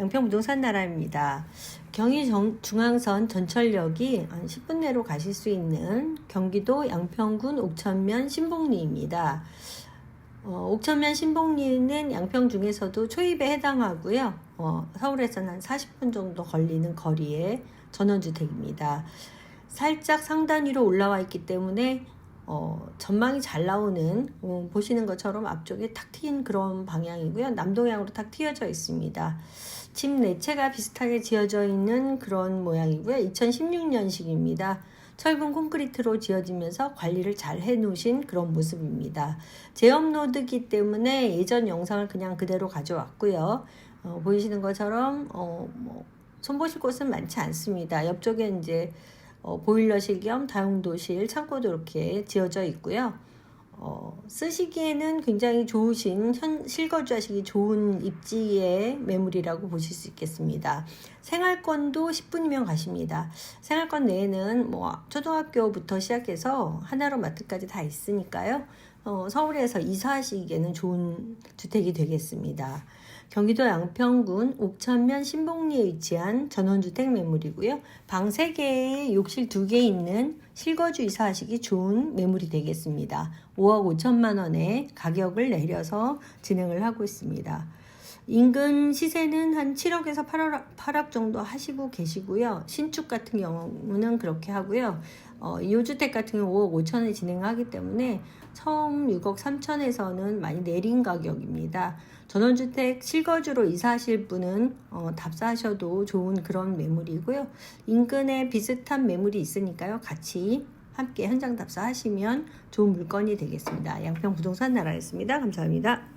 양평 부동산 나라입니다. 경의 정- 중앙선 전철역이 한 10분 내로 가실 수 있는 경기도 양평군 옥천면 신봉리입니다. 어, 옥천면 신봉리는 양평 중에서도 초입에 해당하고요. 어, 서울에서는 한 40분 정도 걸리는 거리의 전원주택입니다. 살짝 상단 위로 올라와 있기 때문에 어, 전망이 잘 나오는 어, 보시는 것처럼 앞쪽에 탁 트인 그런 방향이고요. 남동향으로 탁 트여져 있습니다. 집 내체가 비슷하게 지어져 있는 그런 모양이고요. 2016년식입니다. 철근 콘크리트로 지어지면서 관리를 잘 해놓으신 그런 모습입니다. 제업로드기 때문에 예전 영상을 그냥 그대로 가져왔고요. 어, 보이시는 것처럼 어, 뭐, 손보실 곳은 많지 않습니다. 옆쪽에 이제 어, 보일러실 겸 다용도실, 창고도 이렇게 지어져 있고요. 어, 쓰시기에는 굉장히 좋으신 현, 실거주하시기 좋은 입지의 매물이라고 보실 수 있겠습니다. 생활권도 10분이면 가십니다. 생활권 내에는 뭐 초등학교부터 시작해서 하나로 마트까지 다 있으니까요. 어, 서울에서 이사하시기에는 좋은 주택이 되겠습니다. 경기도 양평군 옥천면 신봉리에 위치한 전원주택 매물이고요. 방 3개에 욕실 2개 있는 실거주 이사하시기 좋은 매물이 되겠습니다. 5억 5천만 원에 가격을 내려서 진행을 하고 있습니다. 인근 시세는 한 7억에서 8억, 8억 정도 하시고 계시고요. 신축 같은 경우는 그렇게 하고요. 어, 이주택 같은 경우 5억 5천에 진행하기 때문에 처음 6억 3천에서는 많이 내린 가격입니다. 전원주택 실거주로 이사하실 분은 어, 답사하셔도 좋은 그런 매물이고요. 인근에 비슷한 매물이 있으니까요. 같이 함께 현장 답사하시면 좋은 물건이 되겠습니다. 양평 부동산 나라였습니다. 감사합니다.